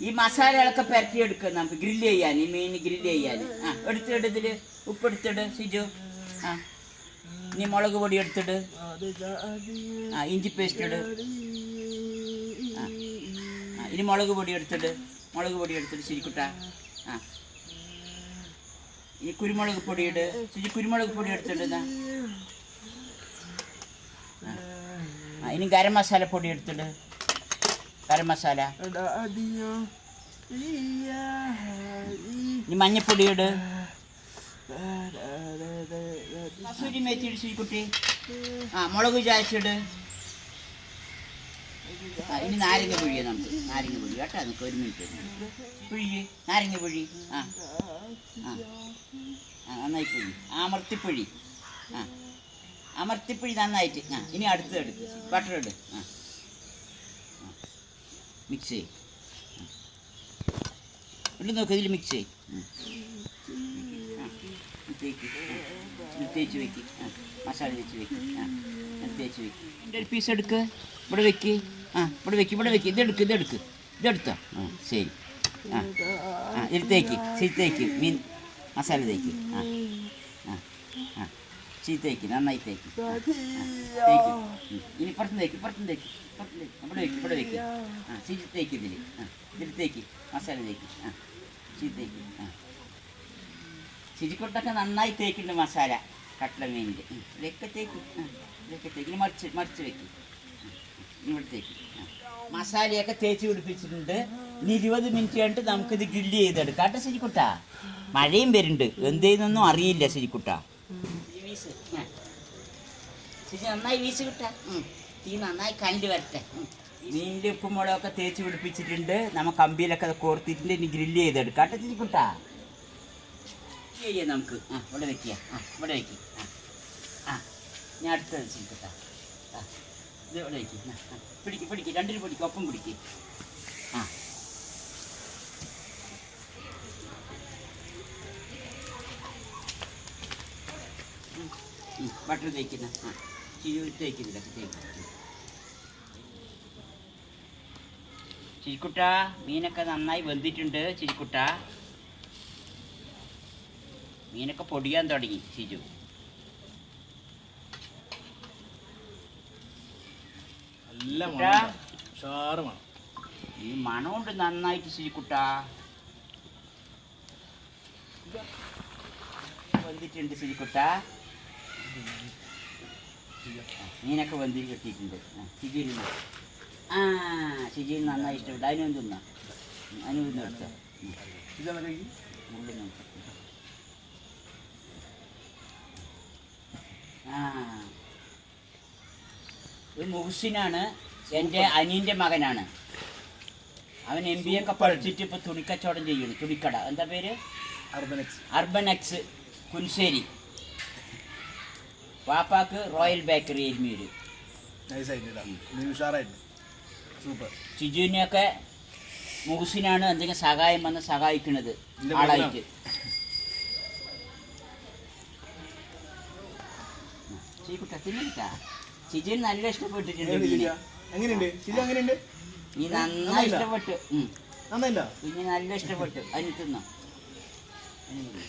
ഈ മസാലകളൊക്കെ പെരട്ടി എടുക്കുക നമുക്ക് ഗ്രില്ല് ചെയ്യാൻ ഈ മീൻ ഗ്രില്ല് ചെയ്യാൻ. ആ എടുത്തിട് ഇതിൽ ഉപ്പ് എടുത്തിട് സിജു. ആ ഇനി മുളക് പൊടി എടുത്തിട്. ആ ഇഞ്ചി പേസ്റ്റ് ഇട്. ആ ഇനി മുളക് പൊടി എടുത്തിട്ട് മുളക് പൊടി എടുത്തിട്ട് ശരിക്കുട്ട. ആ. ഇനി കുരുമുളക് പൊടി ഇട്. ശരി കുരുമുളക് പൊടി എടുത്തിട്ട് ഇനി ഗരം മസാല പൊടി എടുത്തിട്ട് ഗരം മസാല ഇനി മഞ്ഞപ്പൊടി ഇട് കസൂരി മേത്തി ശ്രീക്കുട്ടി ആ മുളക് ചായച്ചിട് ഇനി നാരങ്ങ പുഴിയ നമുക്ക് നാരങ്ങ പുഴി കേട്ടോ നമുക്ക് ഒരു മിനിറ്റ് പുഴി നാരങ്ങ പുഴി ആ ആ നന്നായി പുഴി അമർത്തിപ്പുഴി ആ അമർത്തിപ്പുഴി നന്നായിട്ട് ആ ഇനി അടുത്ത് എടുക്ക് ബട്ടർ ഇട് ആ മിക്സ് ചെയ്യും. ഇവിടെ നോക്ക് ഇതിൽ മിക്സ് ചെയ്യും. തേച്ച് വെക്ക്. മസാല തേച്ച് വെക്ക്. തേച്ച് വെക്ക്. എന്റെ ഒരു പീസ് എടുക്ക്? ഇവിടെ വെക്ക്. ആ ഇവിടെ വെക്ക് ഇവിടെ വെക്ക്. ഇതെടുക്ക് ഇതെടുക്ക്. ഇതെടുത്തോ? ആ ശരി. ആ ആ ഇത് തേക്ക് ശരി തേക്ക്. മീൻ മസാല തേക്ക്. ആ ആ ആ. ചീ തേക്ക് നന്നായി തേക്ക്. തേക്ക്. ഇനി പുറത്തും തേക്ക് പുറത്തും തേക്ക് പുറത്തും തേക്ക് ഇവിടെ ഇവിടെ വെക്ക് ആ ചീ തേക്ക് ഇതിൽ ആ ഇതിൽ തേക്ക് മസാല തേക്ക്. ആ ചീ തേക്ക്. ആ. ചിരിക്കൊട്ടൊക്കെ നന്നായി തേക്കുന്നുണ്ട് മസാല കട്ടള മീനിന്റെ ഇതൊക്കെ തേക്ക്. ആ ഇതൊക്കെ തേക്ക്. ഇനി മറിച്ച് മറിച്ച് വെക്ക്. ഇവിടെ തേക്ക്. മസാലയൊക്കെ തേച്ച് പിടിപ്പിച്ചിട്ടുണ്ട്. ഇനി ഇരുപത് മിനിറ്റ് കഴിഞ്ഞിട്ട് നമുക്കിത് ഗ്രില്ല് ചെയ്തെടുക്കാം. കേട്ടോ ശരിക്കുട്ട മഴയും വരുന്നുണ്ട്. എന്തെയ്യൊന്നും അറിയില്ല ശരിക്കുട്ട വീസ് ചേച്ചി നന്നായി വീശ് കിട്ട. തീ നന്നായി കണ്ടു വരട്ടെ. മീനിന്റെ ഉപ്പും മുളകൊക്കെ തേച്ച് പിടിപ്പിച്ചിട്ടുണ്ട്. നമ്മ കമ്പിയിലൊക്കെ കോർത്തിട്ടുണ്ട്. ഇനി ഗ്രില്ല് ചെയ്തെടുക്കാം. കേട്ടോ ശരിക്കുട്ടാ ചെയ്യാം നമുക്ക്. ആ ഇവിടെ വെക്കുക ആ ഇവിടെ വെക്കുക ആ ആ. ഞാൻ അടുത്തത് വെച്ചിരിക്കട്ടെ ആ ഇത് ഇവിടെ വെക്കി. പിടിക്ക് പിടിക്ക്. രണ്ടിനും പിടിക്കും. ഒപ്പം പിടിക്ക്. ബട്ടർ തേക്കുന്ന ആ ചിരി തേക്കുന്നില്ല തേക്ക്. ചിരിക്കുട്ട മീനൊക്കെ നന്നായി വെന്തിട്ടുണ്ട് ചിരിക്കുട്ട. മീനൊക്കെ പൊടിയാൻ തുടങ്ങി ചിരു ഈ മണമുണ്ട് നന്നായിട്ട് ചിരിക്കുട്ട. വെന്തിട്ടുണ്ട് സിജിക്കുട്ട മീനൊക്കെ വെന്തി കെട്ടിയിട്ടുണ്ട്. സിജിയിൽ ആ സിജിയിൽ നന്നായി ഇഷ്ടപ്പെട്ടു. അതിനും തിന്നാ? അതിനും തിന്നു എടുത്തോ? ഇതാണ് കഴിക്കും ഉള്ളിൽ നോക്കാം ആ. ഇത് മുഹസിനാണ് എന്റെ അനിയന്റെ മകനാണ്. അവൻ എം ബി ഒക്കെ പഠിച്ചിട്ട് ഇപ്പോൾ തുണിക്കച്ചവടം ചെയ്യുന്നു. തുണിക്കട. എന്താ പേര്? അർബനെക്സ് അർബൻ എക്സ്. കുൻശ്ശേരി വാപ്പാക്ക് റോയൽ ബേക്കറി എരുമീര് സൂപ്പർ ചിജുവിനെയൊക്കെ മുഹസിനാണ് എന്തെങ്കിലും സഹായം വന്ന് സഹായിക്കുന്നത് ആളായിട്ട്. ചിജുവിന് നല്ല ഇഷ്ടപ്പെട്ടിട്ടുണ്ട് നീ നന്നായി ഇഷ്ടപ്പെട്ടു. നന്നായില്ല? നല്ല ഇഷ്ടപ്പെട്ടു. അതിന് തിന്നോ. തിന്നോ.